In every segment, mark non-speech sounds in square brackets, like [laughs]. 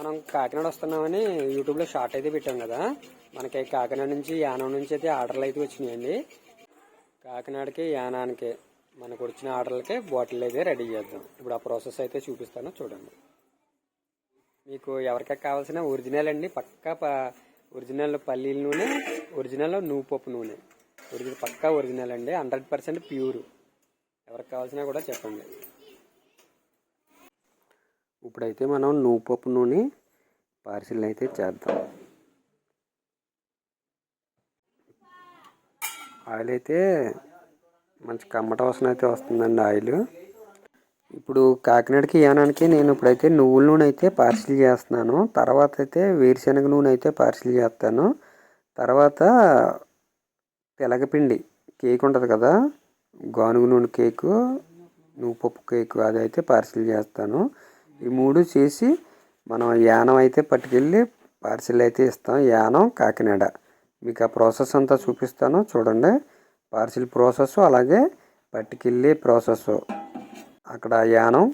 మనం కాకినాడ వస్తున్నామని యూట్యూబ్లో షార్ట్ అయితే పెట్టాం కదా. మనకి కాకినాడ నుంచి యానం నుంచి అయితే ఆర్డర్లు అయితే వచ్చినాయండి. కాకినాడకి యానానికి మనకు వచ్చిన ఆర్డర్లకి బాటిల్ అయితే రెడీ చేద్దాం. ఇప్పుడు ఆ ప్రాసెస్ అయితే చూపిస్తాను చూడండి. మీకు ఎవరికైనా కావాల్సిన ఒరిజినల్ అండి పక్కా ప- ఒరిజినల్ పల్లీల నూనె ఒరిజినల్ నువ్వు పప్పు నూనె. ఒరిజినల్ పక్కా ఒరిజినల్ అండి హండ్రెడ్ పర్సెంట్ ప్యూర్. ఎవరికి కావాల్సినా కూడా చెప్పండి. ఇప్పుడైతే మనం నువ్వు పప్పు నూనె పార్సిల్ అయితే చేద్దాం. ఆయిల్ అయితే మంచి కమ్మట వాసన అయితే వస్తుందండి ఆయిల్. ఇప్పుడు కాకినాడకి యానానికి నేను ఇప్పుడైతే నువ్వుల నూనె అయితే పార్సిల్ చేస్తున్నాను. తర్వాత అయితే వేరుశనగ నూనె అయితే పార్సిల్ చేస్తాను. తర్వాత తెలగపిండి కేక్ ఉంటుంది కదా గానుగ నూనె కేకు నువ్వు పప్పు కేకు అది అయితే పార్సిల్ చేస్తాను. ఈ మూడు చేసి మనం యానం అయితే పట్టుకెళ్ళి పార్సిల్ అయితే ఇస్తాం. యానం కాకినాడ. మీకు ఆ ప్రాసెస్ అంతా చూపిస్తాను. చూడండి. పార్సిల్ ప్రాసెస్ అలాగే పట్టుకెళ్ళి ప్రాసెస్. అక్కడ యానం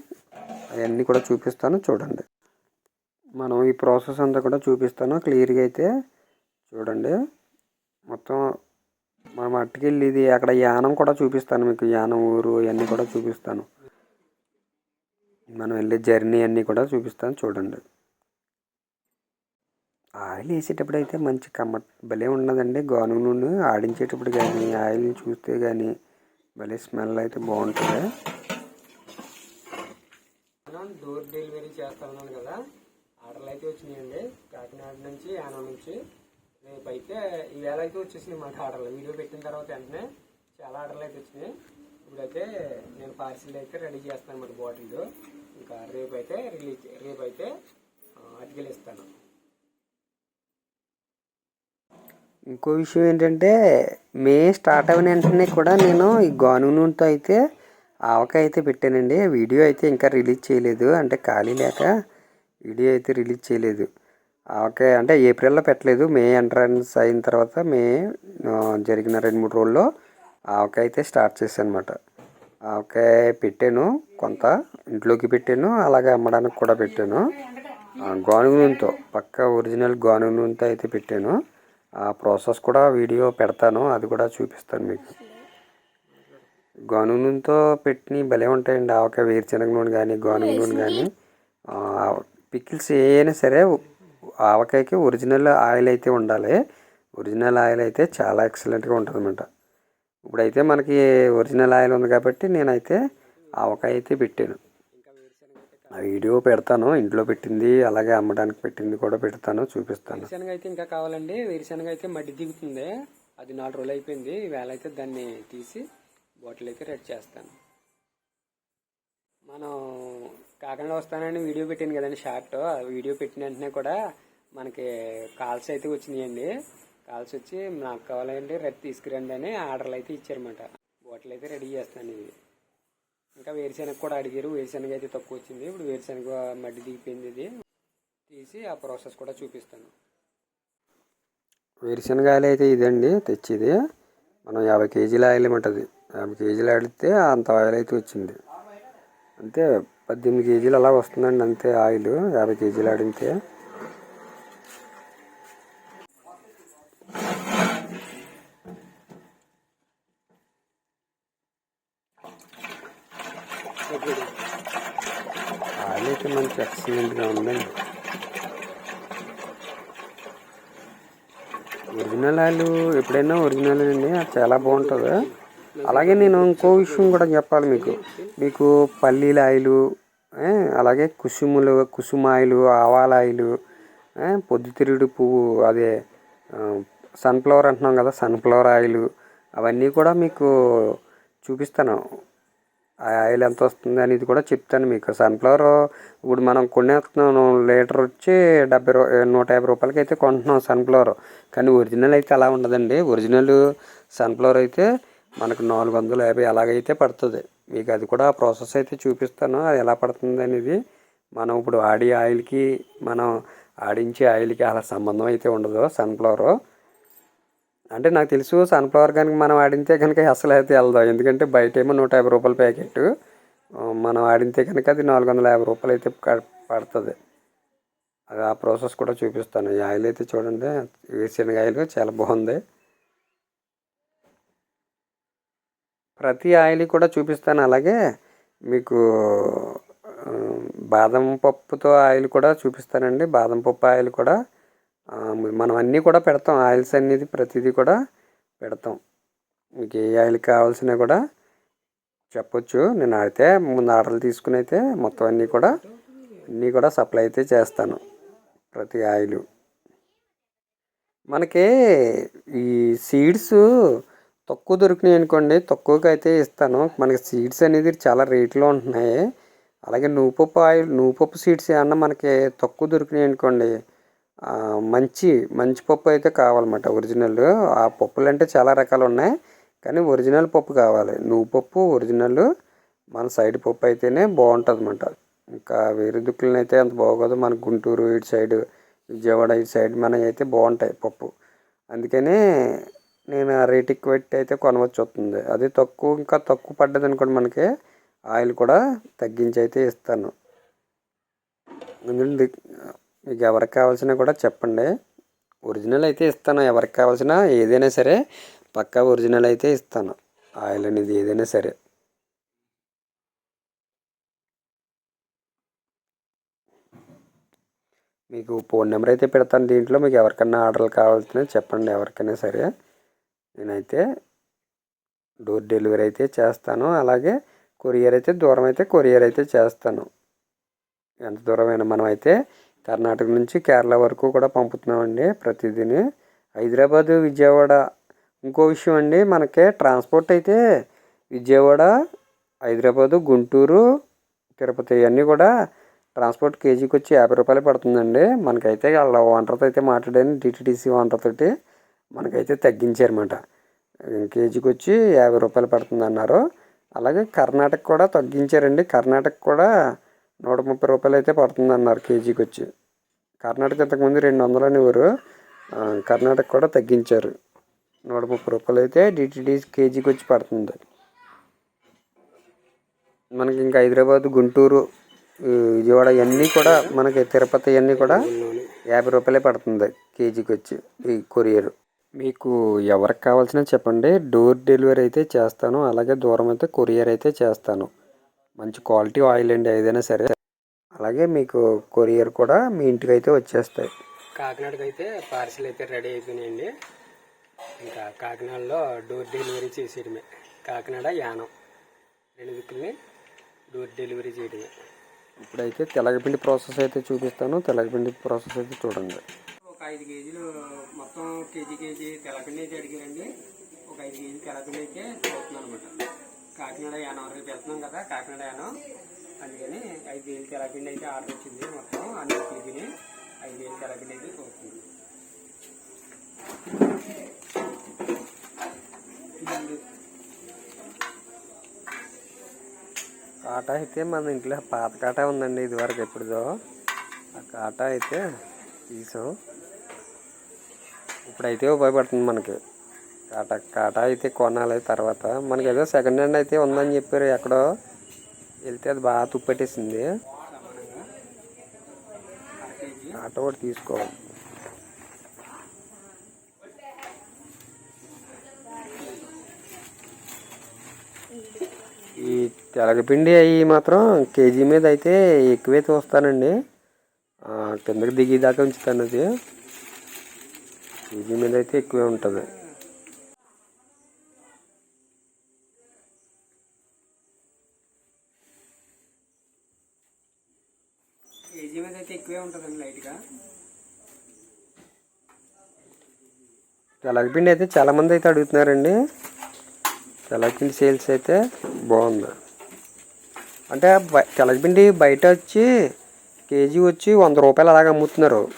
అవన్నీ కూడా చూపిస్తాను. చూడండి. మనం ఈ ప్రాసెస్ అంతా కూడా చూపిస్తాను. క్లియర్గా అయితే చూడండి. మొత్తం మనం అట్టుకెళ్ళి ఇది అక్కడ యానం కూడా చూపిస్తాను మీకు. యానం ఊరు అవన్నీ కూడా చూపిస్తాను. మనం వెళ్ళే జర్నీ అన్నీ కూడా చూపిస్తాను చూడండి. ఆయిల్ వేసేటప్పుడు అయితే మంచి కమ్మ భలే ఉన్నదండి. గానుగ నూనె ఆడించేటప్పుడు కానీ ఆయిల్ని చూస్తే కానీ భలే స్మెల్ అయితే బాగుంటుంది. డోర్ డెలివరీ చేస్తాను కదా ఆర్డర్లు అయితే వచ్చినాయండి. కాకినాడ నుంచి యానం నుంచి. రేపు అయితే ఈవేళ అయితే వచ్చేసినాయి మాకు ఆర్డర్లు. వీడియో పెట్టిన తర్వాత వెంటనే చాలా ఆర్డర్లు అయితే వచ్చినాయి. ఇప్పుడైతే నేను పార్సిల్ అయితే రెడీ చేస్తాను మరి బాటిల్. ఇంకా రేపు అయితే రిలీజ్ రేపు అయితే ఇస్తాను. ఇంకో విషయం ఏంటంటే మే స్టార్ట్ అయిన వెంటనే కూడా నేను ఈ గాను నూనెతో అయితే ఆవకాయ అయితే పెట్టానండి. వీడియో అయితే ఇంకా రిలీజ్ చేయలేదు. అంటే ఖాళీ లేక వీడియో అయితే రిలీజ్ చేయలేదు. ఆవకాయ అంటే ఏప్రిల్లో పెట్టలేదు. మే ఎంట్రన్స్ అయిన తర్వాత మే జరిగిన రెండు మూడు రోజుల్లో ఆవకాయ అయితే స్టార్ట్ చేశాను అనమాట ఆవకాయ పెట్టాను. కొంత ఇంట్లోకి పెట్టాను అలాగే అమ్మడానికి కూడా పెట్టాను. ఆ, గానుగ నూనెతో పక్క ఒరిజినల్ గానుగ నూనెతో అయితే పెట్టాను. ఆ ప్రాసెస్ కూడా వీడియో పెడతాను అది కూడా చూపిస్తాను మీకు. గానుగ నూనెతో పెట్టిన భలే ఉంటాయండి ఆవకాయ వేరుశనగ నూనె కానీ గానుగ నూనె కానీ పికిల్స్ ఏమైనా సరే ఆవకాయకి ఒరిజినల్ ఆయిల్ అయితే ఉండాలి. ఒరిజినల్ ఆయిల్ అయితే చాలా ఎక్సలెంట్గా ఉంటుంది అనమాట ఇప్పుడైతే మనకి ఒరిజినల్ ఆయిల్ ఉంది కాబట్టి నేనైతే ఆవకాయ అయితే పెట్టాను. ఆ వీడియో పెడతాను. ఇంట్లో పెట్టింది అలాగే అమ్మడానికి పెట్టింది కూడా పెడతాను చూపిస్తాను. వేరుశనగ అయితే ఇంకా కావాలండి. వేరుశనగ అయితే మడ్డి దిగుతుంది. అది నాలుగు రోజులు అయిపోయింది. వేళ అయితే దాన్ని తీసి బాటిల్ అయితే రెడీ చేస్తాను. మనం కాకినాడ వస్తానని వీడియో పెట్టాను కదండి షార్ట్. ఆ వీడియో పెట్టిన వెంటనే కూడా మనకి కాల్స్ అయితే వచ్చినాయండి. కాల్స్ వచ్చి నాకు కావాలండి రెడ్ తీసుకురండి అని ఆర్డర్లు అయితే ఇచ్చారన్నమాట. బాటిల్ అయితే రెడీ చేస్తాను ఇది. ఇంకా వేరుశెనగ కూడా అడిగారు. వేరుశెనగ అయితే తక్కువ వచ్చింది. ఇప్పుడు వేరుశెనగ మడ్డి దిగిపోయింది ఇది. తీసి ఆ ప్రాసెస్ కూడా చూపిస్తాను. వేరుశెనగ ఆయిల్ అయితే ఇదండి. తెచ్చేది. మనం యాభై కేజీల ఆయిల్ ఉంటుంది యాభై కేజీలు ఆడితే అంత ఆయిల్ అయితే వచ్చింది. అంతే పద్దెనిమిది కేజీలు అలా వస్తుందండి అంతే ఆయిల్. యాభై కేజీలు ఆడితే. మంచి ఎక్సలెంట్గా ఉందండి ఒరిజినల్ ఆలు ఎప్పుడైనా ఒరిజినల్ అండి. అది చాలా బాగుంటుంది. అలాగే నేను ఇంకో విషయం కూడా చెప్పాలి మీకు. మీకు పల్లీల ఆయిలు అలాగే కుసుములు కుసుమ ఆయిలు ఆవాల ఆయిలు పొద్దుతిరుగుడు పువ్వు అదే సన్ఫ్లవర్ అంటున్నాం కదా సన్ఫ్లవర్ ఆయిల్ అవన్నీ కూడా మీకు చూపిస్తాను. ఆ ఆయిల్ ఎంత వస్తుంది అనేది కూడా చెప్తాను మీకు. సన్ఫ్లవర్ ఇప్పుడు మనం కొనేస్తున్నాం లీటర్ వచ్చి డెబ్బై రూ నూట యాభై రూపాయలకి అయితే కొంటున్నాం సన్ఫ్లవర్ కానీ ఒరిజినల్ అయితే అలా ఉండదండి. ఒరిజినల్ సన్ఫ్లవర్ అయితే మనకు నాలుగు వందల యాభై అలాగైతే పడుతుంది. మీకు అది కూడా ప్రాసెస్ అయితే చూపిస్తాను. అది ఎలా పడుతుంది అనేది మనం ఇప్పుడు ఆడి ఆయిల్కి మనం ఆడించే ఆయిల్కి అలా సంబంధం అయితే ఉండదు సన్ఫ్లవర్ అంటే నాకు తెలుసు సన్ఫ్లవర్ కనుక మనం ఆడితే కనుక అసలు అయితే వెళ్దాం. ఎందుకంటే బయట ఏమో నూట యాభై రూపాయల ప్యాకెట్ మనం ఆడితే కనుక అది నాలుగు వందల యాభై రూపాయలు అయితే పడుతుంది. అది ఆ ప్రాసెస్ కూడా చూపిస్తాను. ఈ ఆయిల్ అయితే చూడండి. వేరుశనగాయలు చాలా బాగుంది. ప్రతి ఆయిల్ కూడా చూపిస్తాను. అలాగే మీకు బాదం పప్పుతో ఆయిల్ కూడా చూపిస్తానండి. బాదం పప్పు ఆయిల్ కూడా మనం అన్నీ కూడా పెడతాం. ఆయిల్స్ అనేది ప్రతిదీ కూడా పెడతాం. మీకు ఏ ఆయిల్ కావాల్సినా కూడా చెప్పొచ్చు. నేను అయితే ముందు ఆర్డర్లు తీసుకుని అయితే మొత్తం అన్నీ కూడా అన్నీ కూడా సప్లై అయితే చేస్తాను ప్రతి ఆయిల్. మనకి ఈ సీడ్స్ తక్కువ దొరికినాయి అనుకోండి తక్కువకి అయితే ఇస్తాను. మనకి సీడ్స్ అనేది చాలా రేట్లో ఉంటున్నాయి. అలాగే నూపప్పు ఆయిల్ నూపప్పు సీడ్స్ ఏమన్నా మనకి తక్కువ దొరికినాయి అనుకోండి మంచి మంచి పప్పు అయితే కావాలన్నమాట ఒరిజినల్. ఆ పప్పులు అంటే చాలా రకాలు ఉన్నాయి కానీ ఒరిజినల్ పప్పు కావాలి. నువ్వు పప్పు ఒరిజినల్ మన సైడ్ పప్పు అయితేనే బాగుంటుంది అనమాట ఇంకా వేరే దుక్కులను అయితే అంత బాగోదు. మన గుంటూరు ఇటు సైడ్ విజయవాడ ఇటు సైడ్ మన అయితే బాగుంటాయి పప్పు. అందుకనే నేను ఆ రేట్ ఎక్కువ పెట్టి అయితే కొనవచ్చు వస్తుంది. అది తక్కువ ఇంకా తక్కువ పడ్డది అనుకోండి మనకి ఆయిల్ కూడా తగ్గించి అయితే ఇస్తాను. ఎందుకంటే మీకు ఎవరికి కావాల్సినా కూడా చెప్పండి. ఒరిజినల్ అయితే ఇస్తాను. ఎవరికి కావాల్సిన ఏదైనా సరే పక్కా ఒరిజినల్ అయితే ఇస్తాను. ఆయిల్ అనేది ఏదైనా సరే. మీకు ఫోన్ నెంబర్ అయితే పెడతాను దీంట్లో. మీకు ఎవరికైనా ఆర్డర్లు కావాల్సిన చెప్పండి. ఎవరికైనా సరే నేనైతే డోర్ డెలివరీ అయితే చేస్తాను. అలాగే కొరియర్ అయితే దూరం అయితే కొరియర్ అయితే చేస్తాను. ఎంత దూరమైన మనం అయితే కర్ణాటక నుంచి కేరళ వరకు కూడా పంపుతున్నామండి ప్రతిదీని. హైదరాబాదు విజయవాడ. ఇంకో విషయం అండి మనకి ట్రాన్స్పోర్ట్ అయితే విజయవాడ హైదరాబాదు గుంటూరు తిరుపతి ఇవన్నీ కూడా ట్రాన్స్పోర్ట్ కేజీకి వచ్చి యాభై రూపాయలు పడుతుందండి. మనకైతే వాళ్ళ ఓనర్తో అయితే మాట్లాడాను డిటిడిసి ఓనర్ మనకైతే తగ్గించారన్నమాట. కేజీకి వచ్చి యాభై రూపాయలు పడుతుంది అన్నారు అలాగే కర్ణాటక కూడా తగ్గించారండి. కర్ణాటక కూడా నూట ముప్పై రూపాయలు అయితే పడుతుంది అన్నారు కేజీకి వచ్చి కర్ణాటక ఇంతకుముందు రెండు వందలు అనేవారు కర్ణాటక కూడా తగ్గించారు. నూట ముప్పై రూపాయలు అయితే డిటిడి కేజీకి వచ్చి పడుతుంది. మనకి ఇంకా హైదరాబాద్ గుంటూరు విజయవాడ ఇవన్నీ కూడా మనకి తిరుపతి ఇవన్నీ కూడా యాభై రూపాయలే పడుతుంది కేజీకి వచ్చి ఈ కొరియర్. మీకు ఎవరికి కావాల్సిన చెప్పండి. డోర్ డెలివరీ అయితే చేస్తాను. అలాగే దూరం అయితే కొరియర్ అయితే చేస్తాను. మంచి క్వాలిటీ ఆయిల్ అండి ఏదైనా సరే. అలాగే మీకు కొరియర్ కూడా మీ ఇంటికి అయితే వచ్చేస్తాయి. కాకినాడకి అయితే పార్సిల్ అయితే రెడీ అయిపోయినాయండి. ఇంకా కాకినాడలో డోర్ డెలివరీ చేసేయడమే. కాకినాడ యానం. రెండు దిక్కుల్ని డోర్ డెలివరీ చేయడమే. ఇప్పుడైతే తెలగపిండి ప్రాసెస్ అయితే చూపిస్తాను. తెలగపిండి ప్రాసెస్ అయితే చూడండి. ఒక ఐదు కేజీలు మొత్తం కేజీ కేజీ తెల్లపిండి అయితే అడిగారండి ఒక ఐదు కేజీ తెల్లపిండి అయితే చూస్తున్నాను అనమాట కాకినాడ యానం రేపు వెళ్తున్నాం కదా కాకినాడ యానం. అందుకని ఐదు కేజీ తెల్లపిండి అయితే ఆర్డర్ వచ్చింది మొత్తం. అన్ని కేజీని ఐదు వేలకి తెల్లపిండి అయితే కోరుతుంది కాటా అయితే మన ఇంట్లో పాత కాటా ఉందండి ఇదివరకు ఎప్పుడుదో. ఆ కాటా అయితే తీసాం. ఇప్పుడైతే ఉపయోగపడుతుంది మనకి. కాటా కాటా అయితే కొనాలి తర్వాత. మనకి ఏదో సెకండ్ హ్యాండ్ అయితే ఉందని చెప్పారు ఎక్కడో. వెళ్తే అది బాగా తుప్పెట్టేసింది కాటా ఒకటి తీసుకోవాలి. ఈ తెలగపిండి అవి మాత్రం కేజీ మీద అయితే ఎక్కువే చూస్తానండి. కిందకి దిగేదాకా ఉంచుతాను అది. కేజీ మీద అయితే ఎక్కువే ఉంటుంది కేజీ మీద అయితే ఎక్కువే ఉంటుందండి లైట్గా తెలగపిండి అయితే చాలామంది అయితే అడుగుతున్నారండి. తెలగపిండి సేల్స్ అయితే బాగుంది. అంటే బ- తెలగపిండి బయట వచ్చి కేజీ వచ్చి వంద రూపాయలు అలాగ అమ్ముతున్నారు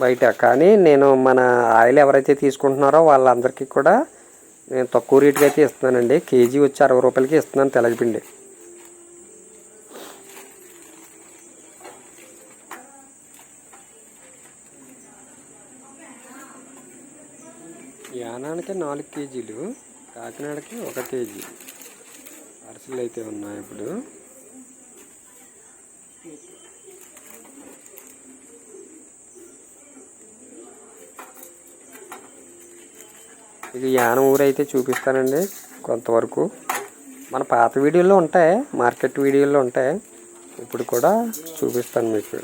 బయట. కానీ నేను మన ఆయిల్ ఎవరైతే తీసుకుంటున్నారో వాళ్ళందరికీ కూడా నేను తక్కువ రేటుకి అయితే ఇస్తున్నానండి. కేజీ వచ్చి అరవై రూపాయలకి ఇస్తున్నాను తెలగపిండి యానానికి నాలుగు కేజీలు కాకినాడకి ఒక కేజీ. అరసలు అయితే ఉన్నాయి ఇప్పుడు. ఇది యానం ఊరైతే చూపిస్తానండి కొంతవరకు. మన పాత వీడియోలో ఉంటాయి మార్కెట్ వీడియోలో ఉంటాయి. ఇప్పుడు కూడా చూపిస్తాను మీకు.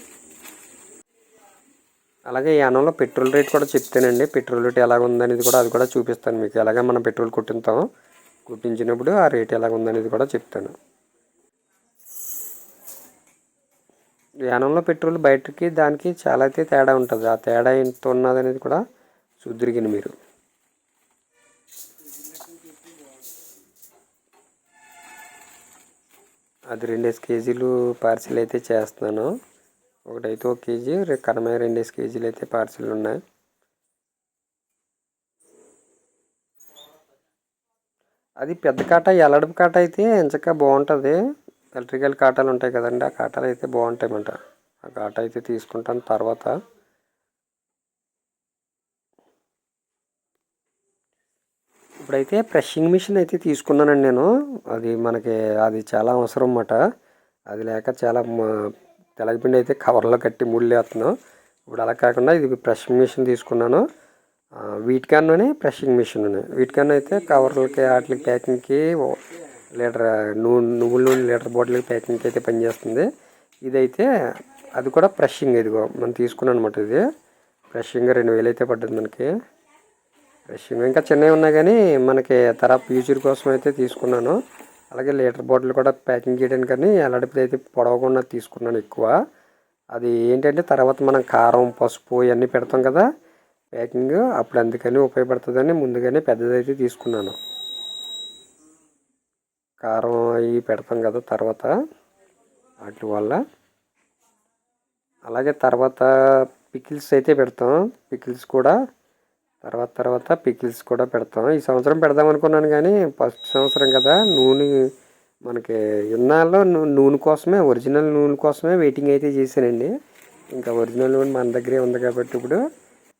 అలాగే యానంలో పెట్రోల్ రేట్ కూడా చెప్తానండి. పెట్రోల్ రేట్ ఎలాగ ఉందనేది కూడా అది కూడా చూపిస్తాను మీకు. ఎలాగ మనం పెట్రోల్ కొట్టింటాం కుట్టించినప్పుడు ఆ రేట్ ఎలాగ ఉందనేది కూడా చెప్తాను. యానంలో పెట్రోల్ బయటకి దానికి చాలా అయితే తేడా ఉంటుంది. ఆ తేడా ఎంత ఉన్నది అనేది కూడా చూద్దరిగిన మీరు. అది రెండేసి కేజీలు పార్సిల్ అయితే చేస్తున్నాను. ఒకటైతే ఒక కేజీ రే- కనమయ్య రెండేసి కేజీలు అయితే పార్సిల్ ఉన్నాయి. అది పెద్ద కాట ఎలడపు కాట అయితే ఎంచక్క బాగుంటుంది. ఎలక్ట్రికల్ కాటాలు ఉంటాయి కదండి ఆ కాటాలు అయితే బాగుంటాయి ఆ కాట అయితే తీసుకుంటాను తర్వాత. ఇప్పుడైతే ప్రెషింగ్ మిషన్ అయితే తీసుకున్నానండి నేను. అది మనకి అది చాలా అవసరం అన్నమాట. అది లేక చాలా తెలగపిండి అయితే కవర్లో కట్టి ముళ్ళేస్తున్నాం ఇప్పుడు అలా కాకుండా ఇది ప్రెషింగ్ మిషన్ తీసుకున్నాను. ఆ, ప్రెషింగ్ మిషన్ వీటికన్నా అయితే కవర్లకి వాటికి ప్యాకింగ్కి లీటర్ నూనె నువ్వుల నూనె లీటర్ బాటిల్కి ప్యాకింగ్కి అయితే పనిచేస్తుంది. ఇదైతే అది కూడా ఫ్రెషింగ్ ఇదిగో మనం తీసుకున్నాను అనమాట ఇది. ఫ్రెషింగ్ రెండు వేలు అయితే పడ్డది మనకి. ఫ్రెషింగ్ ఇంకా చిన్నవి ఉన్నాయి కానీ మనకి తర ఫ్యూచర్ కోసం అయితే తీసుకున్నాను. అలాగే లీటర్ బాటిల్ కూడా ప్యాకింగ్ చేయడానికి కానీ ఎలాంటిది అయితే పొడవకుండా తీసుకున్నాను ఎక్కువ. అది ఏంటంటే తర్వాత మనం కారం పసుపు ఇవన్నీ పెడతాం కదా ప్యాకింగ్ అప్పుడు అందుకని ఉపయోగపడుతుందని ముందుగానే పెద్దదైతే తీసుకున్నాను. కారం అవి పెడతాం కదా తర్వాత వాటి వల్ల. అలాగే తర్వాత పికిల్స్ అయితే పెడతాం. పికిల్స్ కూడా తర్వాత తర్వాత పికిల్స్ కూడా పెడతాం. ఈ సంవత్సరం పెడదాం అనుకున్నాను కానీ ఫస్ట్ సంవత్సరం కదా నూనె మనకి ఇన్నాళ్ళు నూనె కోసమే ఒరిజినల్ నూనె కోసమే వెయిటింగ్ అయితే చేశానండి. ఇంకా ఒరిజినల్ నూనె మన దగ్గరే ఉంది కాబట్టి ఇప్పుడు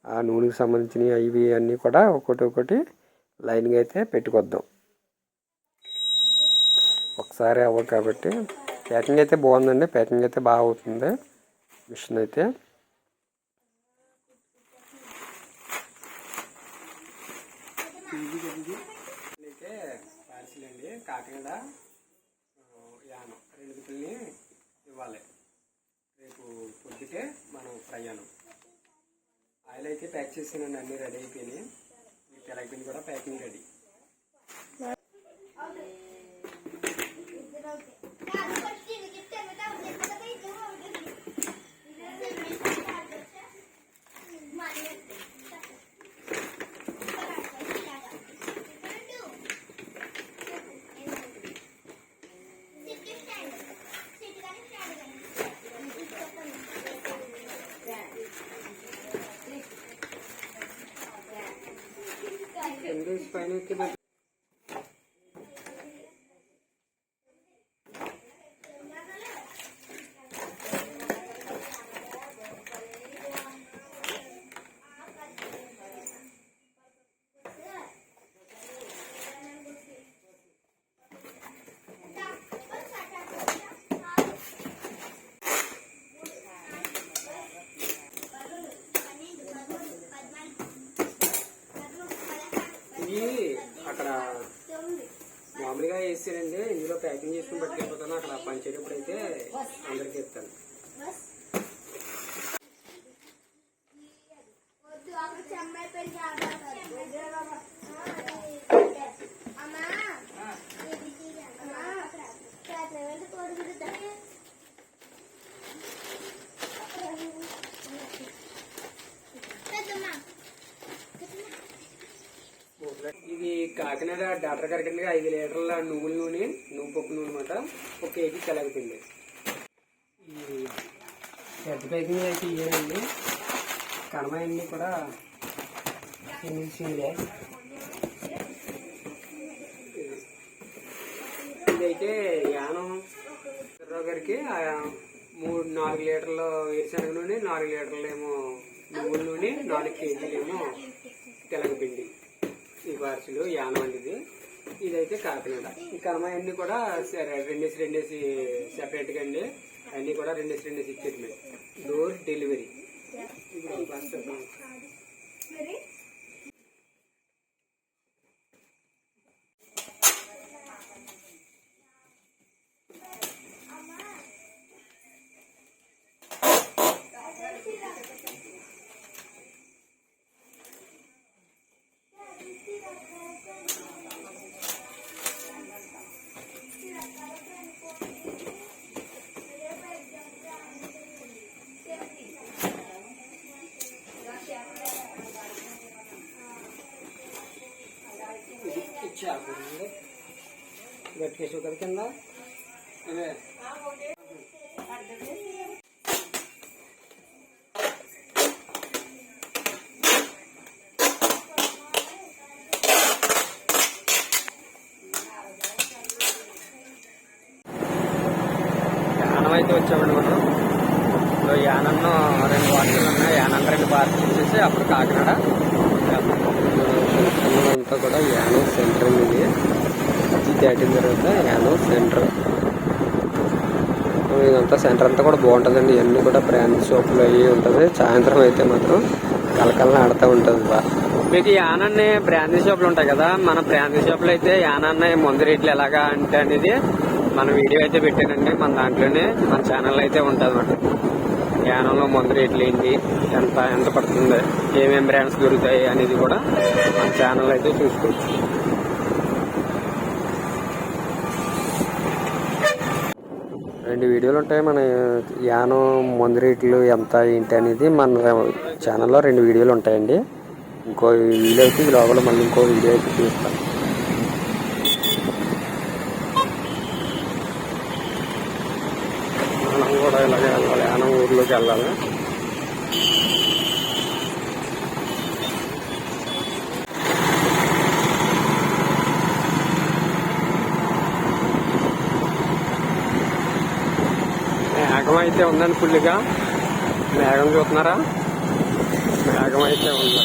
ఆ నూనెకి సంబంధించినవి అవి అన్నీ కూడా ఒకటి ఒకటి లైన్గా అయితే పెట్టుకొద్దాం. ఒకసారి అవ్వదు కాబట్టి ప్యాకింగ్ అయితే బాగుందండి. ప్యాకింగ్ అయితే బాగా అవుతుంది. మిషన్ అయితే పార్సిల్ అండి కాకినాడ ఆ, యానం రెండు పిల్లని ఇవ్వాలి రేపు పొద్దుటే అయ్యాను. ఆయిల్ అయితే ప్యాక్ చేసానండి అన్నీ రెడీ అయిపోయినాయి. ఈ తెలగపిండి కూడా ప్యాకింగ్ రెడీ పైన ఎక్కి పెట్టు. ఇవి అక్కడ మామూలుగా వేసానండి ఇందులో ప్యాకింగ్ చేసుకుని పట్టుకెళ్ళిపోతాను అక్కడ పంచేటప్పుడు అయితే అందరికి ఇస్తాను ఇది కాకినాడ డాక్టర్ గారి కింద ఐదు లీటర్ల నువ్వుల నూనె నువ్వు పప్పు నూనె అనమాట. ఒక కేజీ కలగపిండి. ఈ పెద్ద ప్యాకింగ్ అయితే ఇవ్వండి కనమాయన్ని కూడా సింగిల్ సింగిలే ఇదైతే యానం. రావు గారికి ఆ మూడు నాలుగు లీటర్లు వేరుశనగ నూనె నాలుగు లీటర్లు ఏమో నువ్వుల నూనె నాలుగు కేజీలు ఏమో తెలగపిండి బార్సులు యానం ఇది ఇదైతే కాకినాడ. ఈ అన్ని కూడా సరే రెండేసి రెండేసి సెపరేట్గా అండి. అన్నీ కూడా రెండేసి రెండేసి ఇచ్చేది డోర్ డెలివరీ ఇప్పుడు ఈ బస్ కేసు కదా కింద? యానం అయితే వచ్చామండి మనం. సో రెండు వార్తలు ఉన్నాయి. యానన్ రెండు పార్కులు ఇచ్చేసి అప్పుడు కాకినాడ. అంతా కూడా యానం సెంటర్ ఇది దాటిన తర్వాత యానో సెంటర్. ఇదంతా సెంటర్ అంతా కూడా బాగుంటుందండి. ఇవన్నీ కూడా బ్రాండ్ షాపులు అవి ఉంటుంది. సాయంత్రం అయితే మాత్రం కలకలని ఆడుతూ ఉంటుంది బాగా మీకు యానన్ని బ్రాందీ షాపులు ఉంటాయి కదా మన బ్రాందీ షాపులు అయితే యానన్న మందు రేట్లు ఎలాగా అంటే అనేది మన వీడియో అయితే పెట్టానండి. మన దాంట్లోనే మన ఛానల్ అయితే ఉంటుంది అన్నమాట. యానంలో మందు రేట్లు ఏంటి ఎంత ఎంత పడుతుంది ఏమేమి బ్రాండ్స్ దొరుకుతాయి అనేది కూడా మన ఛానల్ అయితే చూసుకోవచ్చు. రెండు వీడియోలు ఉంటాయి. మన యానం మందు రేట్లు ఎంత ఏంటి అనేది మన ఛానల్లో రెండు వీడియోలు ఉంటాయండి. ఇంకో వీడియో అయితే లోపల మళ్ళీ ఇంకో వీడియో అయితే చూస్తాను మనం కూడా ఇలాగే వెళ్ళాలి. యానం ఊర్లోకి వెళ్ళాలి. చూడండి ఫుల్గా మేఘం చూస్తున్నారా? మేఘం అయితే ఉంది.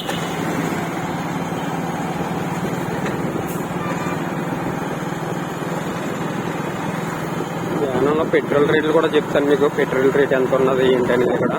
యానంలో పెట్రోల్ రేట్లు కూడా చెప్తాను మీకు. పెట్రోల్ రేట్ ఎంత ఉన్నది ఏంటి అనేది కూడా.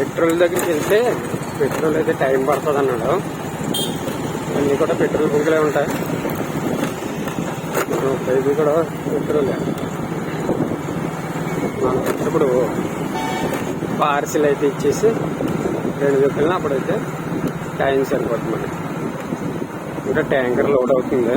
పెట్రోల్ దగ్గరికి వెళ్తే పెట్రోల్ అయితే టైం పడుతుంది అన్నాడు అన్నీ కూడా పెట్రోల్ బంకులే ఉంటాయి. ఇది కూడా పెట్రోలే. మనం ఇప్పుడు పార్సిల్ అయితే ఇచ్చేసి రెండు చెప్పిన అప్పుడైతే టైం సరిపోతుంది ఇంకా ట్యాంకర్ లోడ్ అవుతుంది.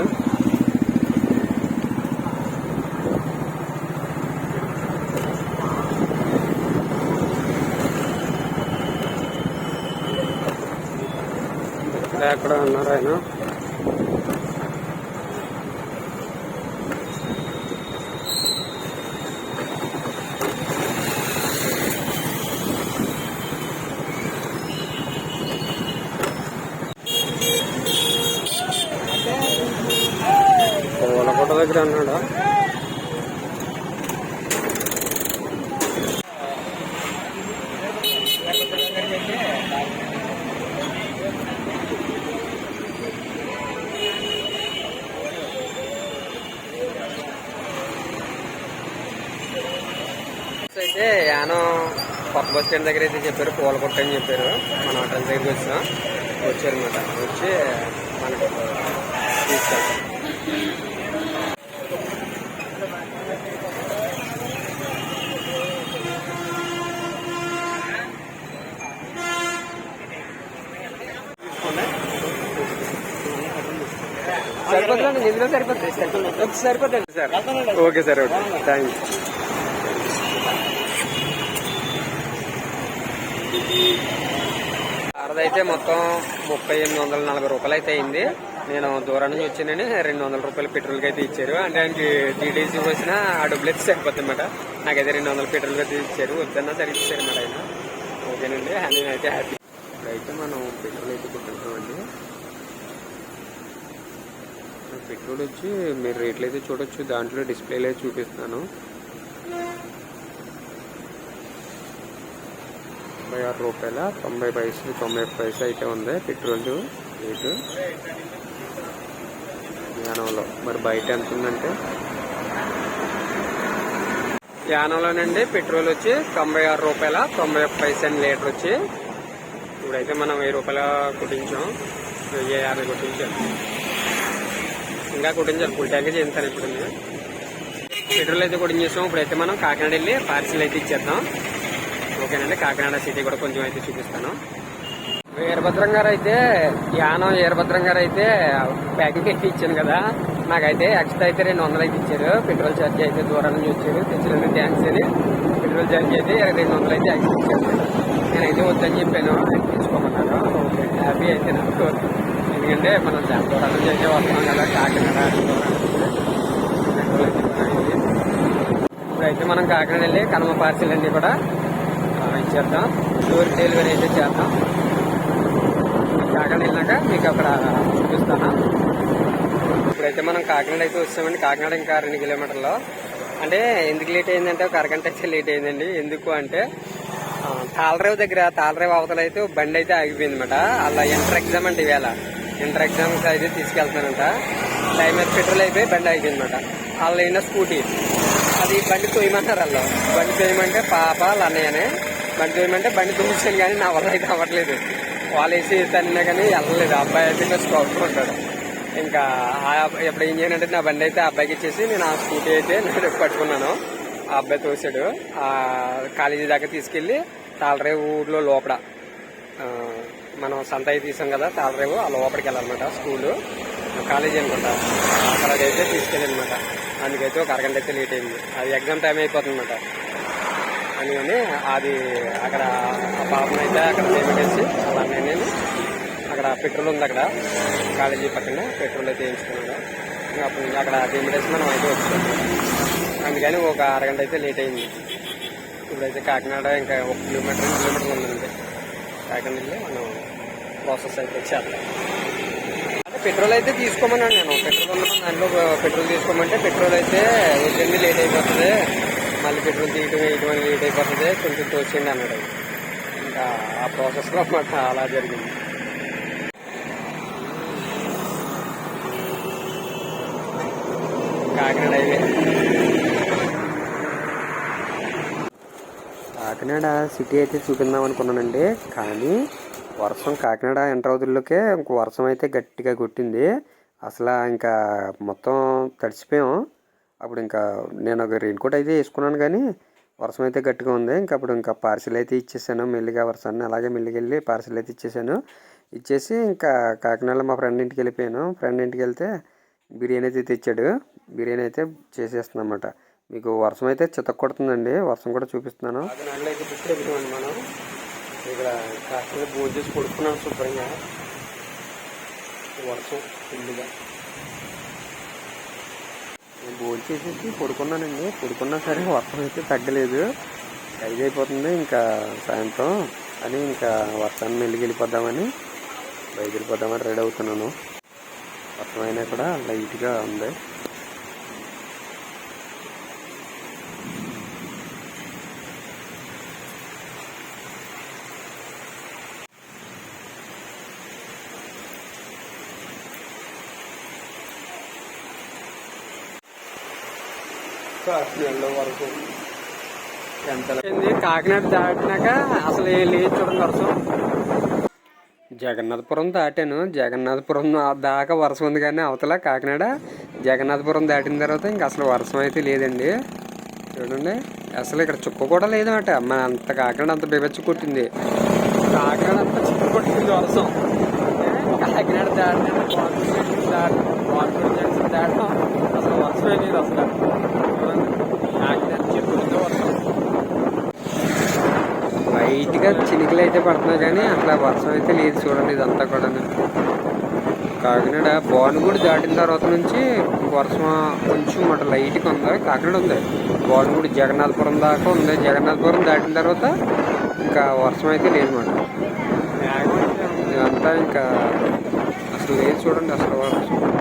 ఇక్కడ ఎక్కడ ఉన్నారు ఆయన? పూలకోట దగ్గర అన్నాడా అయితే యానం కొత్త బస్ స్టాండ్ దగ్గర అయితే చెప్పారు పూలకొట్ట అని చెప్పారు. మన హోటల్ దగ్గరికి వచ్చాం వచ్చారనమాట వచ్చి మనకు తీసుకెళ్తాం. సరిపోతుందండి నిధులు సరిపోతుంది. సరిపోతుంది. Sir. Okay sir okay. Thank you అరదైతే మొత్తం ముప్పై ఎనిమిది వందల నలభై రూపాయలు అయితే అయింది. నేను దూరం నుంచి వచ్చానని రెండు వందల రూపాయలు పెట్రోల్కి అయితే ఇచ్చారు. అంటే ఆయనకి టీడీసీ వచ్చిన ఆ డబ్బులు అయితే సరిపోతుంది అనమాట నాకైతే రెండు వందల పెట్రోల్ అయితే ఇచ్చారు. వద్దన్నా సరే ఇచ్చారు అన్నమాట ఆయన. ఓకేనండి. నేనైతే హ్యాపీ ఇప్పుడైతే మనం పెట్రోల్ అయితే కొట్టుకుంటామండి పెట్రోల్ వచ్చి మీరు రేట్లు అయితే చూడొచ్చు. దాంట్లో డిస్ప్లేలో చూపిస్తున్నాను. తొంభై ఆరు రూపాయల తొంభై పైసలు తొంభై పైసలు అయితే ఉంది. పెట్రోల్ రేటు యానంలో. మరి బయట ఎంత ఉందంటే? యానంలోనండి పెట్రోల్ వచ్చి తొంభై ఆరు రూపాయల తొంభై ఒక్క పైసలు లీటర్ వచ్చి. ఇప్పుడైతే మనం వెయ్యి రూపాయల కుట్టించాం. వెయ్యి యాభై కుట్టించాం. ఇంకా కుట్టించాలి. ఫుల్ ట్యాంక్ చేస్తాను ఇప్పుడు పెట్రోల్ అయితే కుట్టించేసాం. ఇప్పుడైతే మనం కాకినాడ వెళ్ళి పార్సిల్ అయితే ఇచ్చేద్దాం. ఓకేనండి కాకినాడ సిటీ కూడా కొంచెం అయితే చూపిస్తాను. వీరభద్రం గారు అయితే యానం వీరభద్రం గారు అయితే ప్యాకింగ్ అయితే ఇచ్చాను కదా. నాకైతే ఎక్స్ట్రా అయితే రెండు వందలు అయితే ఇచ్చారు. పెట్రోల్ ఛార్జ్ అయితే దూరం నుంచి వచ్చారు తెచ్చినందుకు థ్యాంక్స్ అని. పెట్రోల్ ఛార్జ్ అయితే రెండు వందలు అయితే ఎక్స్ట్రా ఇచ్చారు. నేనైతే వద్దని చెప్పాను. తెచ్చుకోమన్నాను ఓకే హ్యాపీ అయితే నాకు. ఎందుకంటే మనం చాలా దూరం నుంచి అయితే వస్తున్నాం కదా కాకినాడ దూరం అయితే ఇప్పుడైతే మనం కాకినాడ వెళ్ళి కనుమ పార్సిల్ అన్ని కూడా చేద్దాం. ఇచ్చేద్దాం డోర్ డెలివరీ అయితే చేద్దాం. కాకినాడ వెళ్ళాక మీకు అక్కడ చూపిస్తాను ఇప్పుడైతే మనం కాకినాడ అయితే వచ్చామండి. కాకినాడ ఇంకా రెండు కిలోమీటర్లు. అంటే ఎందుకు లేట్ అయిందంటే ఒక అరగంట అయితే లేట్ అయిందండి. ఎందుకు అంటే ఆ, తాళరేవు దగ్గర తాళరేవు అవతల అయితే బండి అయితే ఆగిపోయింది అనమాట అలా ఇంటర్ ఎగ్జామ్ అంటే ఇవాళ. ఇంటర్ ఎగ్జామ్స్ అయితే తీసుకెళ్తున్నానంట టైం అయితే పెట్రోల్ అయిపోయి బండి ఆగిపోయింది అనమాట వాళ్ళు అయిన స్కూటీ. అది బండి తోయమన్నారు వాళ్ళు. బండి తోయమంటే పాప వాళ్ళ అన్నయ్యనే. బండి చేయమంటే బండి దుమ్మించాను కానీ నా వల్ల అయితే అవ్వట్లేదు. వాళ్ళు వేసి తన్నా కానీ వెళ్ళలేదు. ఆ అబ్బాయి అయితే ఇంకా స్కూటర్ ఉంటాడు. ఇంకా ఆ ఎప్పుడు ఏం చేయనంటే నా బండి అయితే ఆ అబ్బాయికి ఇచ్చేసి నేను ఆ స్కూటీ అయితే [laughs] నేను పట్టుకున్నాను. ఆ అబ్బాయి తోసాడు. ఆ కాలేజీ దాకా తీసుకెళ్ళి తాళరేవు ఊర్లో లోపల. మనం సంత అయితే తీసాం కదా తాళరేవు ఆ లోపలికి వెళ్ళాలన్నమాట స్కూలు. కాలేజీ అనుకుంటా. అక్కడికైతే తీసుకెళ్ళానమాట అందుకైతే ఒక అరగంట అయితే లేట్ అయింది. అది ఎగ్జామ్ టైం అయిపోతుంది అనమాట అని అది అక్కడ ఆ అయితే అక్కడ పేమెంటేసి అలానే నేను అక్కడ పెట్రోల్ ఉంది అక్కడ కాలేజీ పక్కన పెట్రోల్ అయితే వేయించుకున్నాడు అప్పుడు అక్కడ పేమెంటేసి మనం అయితే వచ్చాము. అందుకని ఒక అరగంట అయితే లేట్ అయింది. ఇప్పుడైతే కాకినాడ ఇంకా ఒక కిలోమీటర్ రెండు కిలోమీటర్లు ఉందండి కాకినాడ వెళ్ళి మనం ప్రాసెస్ అయితే చేద్దాం. అంటే పెట్రోల్ అయితే తీసుకోమన్నాను నేను. పెట్రోల్ ఉన్న దాంట్లో పెట్రోల్ తీసుకోమంటే పెట్రోల్ అయితే వద్దండి లేట్ అయిపోతుంది. మళ్ళీ తీయటం ఇటువంటి లేట్ అయిపోతుంది కొంచెం తోచేయండి అన్నాడు. ఇంకా ఆ ప్రాసెస్లో మాట అలా జరిగింది. కాకినాడ హైవే. కాకినాడ సిటీ అయితే చూపిందాం అనుకున్నానండి కానీ వర్షం కాకినాడ ఎంటర్ అవుతుల్లోకే ఇంక వర్షం అయితే గట్టిగా కొట్టింది. అసలు ఇంకా మొత్తం తడిచిపోయాం అప్పుడు ఇంకా నేను ఒక రెయిన్ కోట్ అయితే వేసుకున్నాను కానీ వర్షం అయితే గట్టిగా ఉంది. ఇంకా అప్పుడు ఇంకా పార్సిల్ అయితే ఇచ్చేసాను. మెల్లిగా వర్షాన్ని అలాగే మెల్లిగా వెళ్ళి పార్సిల్ అయితే ఇచ్చేసాను. ఇచ్చేసి ఇంకా కాకినాడలో మా ఫ్రెండ్ ఇంటికి వెళ్ళిపోయాను. ఫ్రెండ్ ఇంటికి వెళ్తే బిర్యానీ అయితే తెచ్చాడు. బిర్యానీ అయితే చేసేస్తున్నాం అన్నమాట మీకు వర్షం అయితే చితక్ కొడుతుందండి వర్షం కూడా చూపిస్తున్నాను. అయితే మనం. ఇక్కడ కాకినాడ భోజనం చేసి కొడుకున్నాను శుభ్రంగా. వర్షం ఫుల్గా నేను భోజనం చేసేసి పడుకున్నానండి. పడుకున్నా సరే వర్షం అయితే తగ్గలేదు. ఐదు అయిపోతుంది ఇంకా సాయంత్రం అని ఇంకా వర్షాన్ని మెల్లికి వెళ్ళిపోద్దామని బయట వెళ్ళిపోద్దామని రెడీ అవుతున్నాను. వర్షం అయినా కూడా లైట్గా ఉంది. కాకినాడలో వరకు ఎంత కాకినాడ దాటినాక అసలు ఏ లేదు చూడండి వర్షం జగన్నాథపురం దాటాను. జగన్నాథపురం దాకా వర్షం ఉంది కానీ అవతల కాకినాడ జగన్నాథపురం దాటిన తర్వాత ఇంకా అసలు వర్షం అయితే లేదండి. చూడండి అసలు ఇక్కడ చుక్క కూడా లేదన్నమాట. మన అంత కాకినాడ అంత బెబెచ్చి కొట్టింది. కాకినాడ అంతా చుక్క కొట్టింది వర్షం కాకినాడ దాటిన జంక్షన్ దాటం అసలు వర్షమే లేదు అసలు చూడండి కాకినాడ చెప్పుకుంటే వర్షం లైట్గా చినుకులు అయితే పడుతున్నాయి కానీ అట్లా వర్షం అయితే లేదు చూడండి ఇదంతా కూడా కాకినాడ బానుగూడి దాటిన తర్వాత నుంచి వర్షం కొంచెం మాట లైట్గా ఉంది. కాకినాడ ఉంది. బానుగూడి జగన్నాథపురం దాకా ఉంది. జగన్నాథపురం దాటిన తర్వాత ఇంకా వర్షం అయితే లేదు మాట. ఇదంతా ఇంకా అసలు లేదు చూడండి అసలు వర్షం.